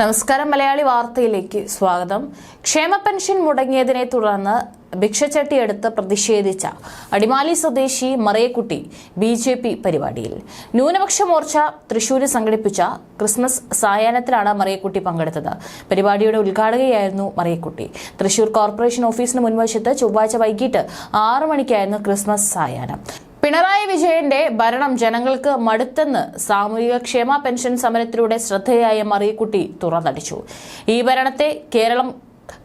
നമസ്കാരം മലയാളി വാർത്തയിലേക്ക് സ്വാഗതം. ക്ഷേമ പെൻഷൻ മുടങ്ങിയതിനെ തുടർന്ന് ഭിക്ഷച്ചട്ടി എടുത്ത് പ്രതിഷേധിച്ച അടിമാലി സ്വദേശി മറയക്കുട്ടി ബി ജെ പി പരിപാടിയിൽ. ന്യൂനപക്ഷ മോർച്ച തൃശൂരിൽ സംഘടിപ്പിച്ച ക്രിസ്മസ് സായാഹ്നത്തിലാണ് മറയക്കുട്ടി പങ്കെടുത്തത്. പരിപാടിയുടെ ഉദ്ഘാടകയായിരുന്നു മറയക്കുട്ടി. തൃശൂർ കോർപ്പറേഷൻ ഓഫീസിന് മുൻവശത്ത് ചൊവ്വാഴ്ച വൈകിട്ട് ആറു മണിക്കായിരുന്നു ക്രിസ്മസ് സായാഹ്നം. പിണറായി വിജയന്റെ ഭരണം ജനങ്ങൾക്ക് മടുത്തെന്ന് സാമൂഹിക ക്ഷേമ പെൻഷൻ സമരത്തിലൂടെ ശ്രദ്ധേയായ മറിയക്കുട്ടി തുറന്നടിച്ചു. ഈ ഭരണത്തെ കേരളം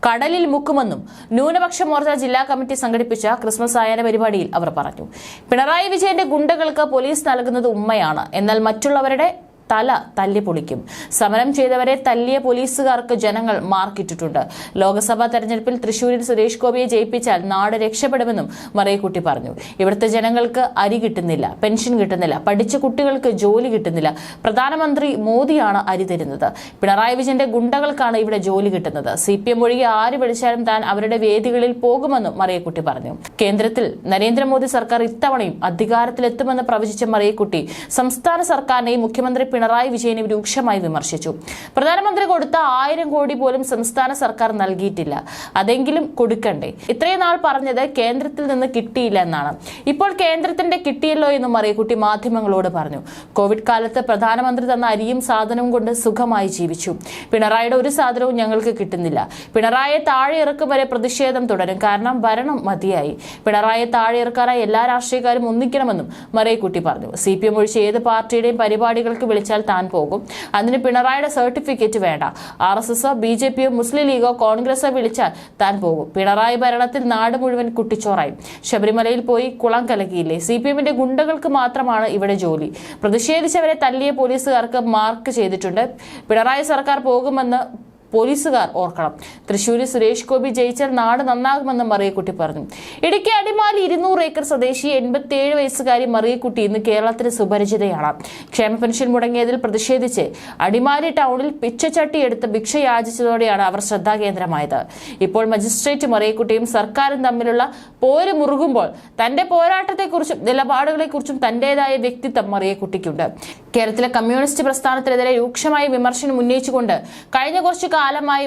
കടലിൽ മുക്കുമെന്നും ന്യൂനപക്ഷ മോർച്ച ജില്ലാ കമ്മിറ്റി സംഘടിപ്പിച്ച ക്രിസ്മസ് ആയന പരിപാടിയിൽ അവർ പറഞ്ഞു. പിണറായി വിജയന്റെ ഗുണ്ടകൾക്ക് പോലീസ് നൽകുന്നത് ഉമ്മയാണ്. എന്നാൽ മറ്റുള്ളവരുടെ തല തല്ലിപ്പൊളിക്കും സമരം ചെയ്തവരെ തല്ലിയ പോലീസുകാർക്ക് ജനങ്ങൾ മാർക്കിട്ടിട്ടുണ്ട്. ലോക്സഭാ തെരഞ്ഞെടുപ്പിൽ തൃശൂരിൽ സുരേഷ് ഗോപിയെ ജയിപ്പിച്ചാൽ നാട് രക്ഷപ്പെടുമെന്നും മറയക്കുട്ടി പറഞ്ഞു. ഇവിടുത്തെ ജനങ്ങൾക്ക് അരി കിട്ടുന്നില്ല പെൻഷൻ കിട്ടുന്നില്ല പഠിച്ച കുട്ടികൾക്ക് ജോലി കിട്ടുന്നില്ല. പ്രധാനമന്ത്രി മോദിയാണ് അരി തരുന്നത്. പിണറായി വിജയന്റെ ഗുണ്ടകൾക്കാണ് ഇവിടെ ജോലി കിട്ടുന്നത്. സി പി എം ഒഴികെ ആര് വിളിച്ചാലും താൻ അവരുടെ വേദികളിൽ പോകുമെന്നും മറിയക്കുട്ടി പറഞ്ഞു. കേന്ദ്രത്തിൽ നരേന്ദ്രമോദി സർക്കാർ ഇത്തവണയും അധികാരത്തിലെത്തുമെന്ന് പ്രവചിച്ച മറിയക്കുട്ടി സംസ്ഥാന സർക്കാരിനെയും മുഖ്യമന്ത്രി പിണറായി വിജയനെ രൂക്ഷമായി വിമർശിച്ചു. പ്രധാനമന്ത്രി കൊടുത്ത ആയിരം കോടി പോലും സംസ്ഥാന സർക്കാർ നൽകിയിട്ടില്ല. അതെങ്കിലും കൊടുക്കണ്ടേ? ഇത്രയും നാൾ പറഞ്ഞത് കേന്ദ്രത്തിൽ നിന്ന് കിട്ടിയില്ല എന്നാണ്. ഇപ്പോൾ കേന്ദ്രത്തിന്റെ കിട്ടിയല്ലോ എന്ന് മറിയക്കുട്ടി മാധ്യമങ്ങളോട് പറഞ്ഞു. കോവിഡ് കാലത്ത് പ്രധാനമന്ത്രി തന്ന അരിയും സാധനവും കൊണ്ട് സുഖമായി ജീവിച്ചു. പിണറായിയുടെ ഒരു സാധനവും ഞങ്ങൾക്ക് കിട്ടുന്നില്ല. പിണറായിയെ താഴെ ഇറക്കും വരെ പ്രതിഷേധം തുടരും. കാരണം ഭരണം മതിയായി. പിണറായിയെ താഴെ ഇറക്കാനായി എല്ലാ രാഷ്ട്രീയക്കാരും ഒന്നിക്കണമെന്നും മറിയക്കുട്ടി പറഞ്ഞു. സി പി എം ഒഴിച്ച് ഏത് പാർട്ടിയുടെയും പരിപാടികൾക്ക് വിളിച്ചാൽ താൻ പോകും. അതിന് പിണറായിയുടെ സർട്ടിഫിക്കറ്റ് വേണ്ട. ആർ എസ് എസോ ബി ജെ പിയോ മുസ്ലിം ലീഗോ കോൺഗ്രസോ വിളിച്ചാൽ താൻ പോകും. പിണറായി ഭരണത്തിൽ നാട് മുഴുവൻ കുട്ടിച്ചോറായി. ശബരിമലയിൽ പോയി കുളം കലക്കിയില്ലേ? സി പി എമ്മിന്റെ ഗുണ്ടകൾക്ക് മാത്രമാണ് ഇവിടെ ജോലി. പ്രതിഷേധിച്ചവരെ തല്ലിയ പോലീസുകാർക്ക് മാർക്ക് ചെയ്തിട്ടുണ്ട്. പിണറായി സർക്കാർ പോകുമെന്ന് പോലീസുകാർ ഓർക്കണം. തൃശൂരിൽ സുരേഷ് ഗോപി ജയിച്ചാൽ നാട് നന്നാകുമെന്ന് മറിയക്കുട്ടി പറഞ്ഞു. ഇടുക്കി അടിമാലി ഇരുന്നൂറ് ഏക്കർ സ്വദേശി എൺപത്തിയേഴ് വയസ്സുകാരി മറിയക്കുട്ടി ഇന്ന് കേരളത്തിന് സുപരിചിതയാണ്. ക്ഷേമ പെൻഷൻ മുടങ്ങിയതിൽ പ്രതിഷേധിച്ച് അടിമാലി ടൗണിൽ പിച്ചച്ചട്ടി എടുത്ത് ഭിക്ഷ യാചിച്ചതോടെയാണ് അവർ ശ്രദ്ധാകേന്ദ്രമായത്. ഇപ്പോൾ മജിസ്ട്രേറ്റ് മറിയക്കുട്ടിയും സർക്കാരും തമ്മിലുള്ള പോര് മുറുകുമ്പോൾ തന്റെ പോരാട്ടത്തെക്കുറിച്ചും നിലപാടുകളെക്കുറിച്ചും തന്റേതായ വ്യക്തിത്വം മറിയക്കുട്ടിക്കുണ്ട്. കേരളത്തിലെ കമ്മ്യൂണിസ്റ്റ് പ്രസ്ഥാനത്തിനെതിരെ രൂക്ഷമായി വിമർശനം ഉന്നയിച്ചുകൊണ്ട് കഴിഞ്ഞ കുറച്ചു കാലമായി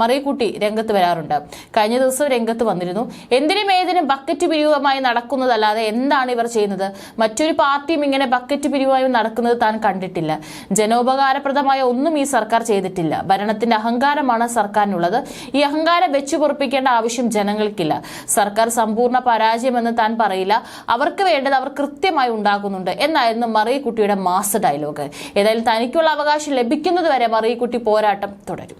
മറിയക്കുട്ടി രംഗത്ത് വരാറുണ്ട്. കഴിഞ്ഞ ദിവസം രംഗത്ത് വന്നിരുന്നു. എന്തിനും ഏതിനും ബക്കറ്റ് പിരിവുമായി നടക്കുന്നതല്ലാതെ എന്താണ് ഇവർ ചെയ്യുന്നത്? മറ്റൊരു പാർട്ടിയും ഇങ്ങനെ ബക്കറ്റ് പിരിവുമായി നടക്കുന്നത് താൻ കണ്ടിട്ടില്ല. ജനോപകാരപ്രദമായ ഒന്നും ഈ സർക്കാർ ചെയ്തിട്ടില്ല. ഭരണത്തിന്റെ അഹങ്കാരമാണ് സർക്കാരിനുള്ളത്. ഈ അഹങ്കാരം വെച്ചു പൊറപ്പിക്കേണ്ട ആവശ്യം ജനങ്ങൾക്കില്ല. സർക്കാർ സമ്പൂർണ പരാജയമെന്ന് താൻ പറയില്ല. അവർക്ക് വേണ്ടത് അവർ കൃത്യമായി ഉണ്ടാകുന്നുണ്ട് എന്നായിരുന്നു മറിയക്കുട്ടിയുടെ മാസ് ഡയലോഗ് ഏതായാലും തനിക്കുള്ള അവകാശം ലഭിക്കുന്നതുവരെ മറിയക്കുട്ടി പോരാട്ടം തുടരും.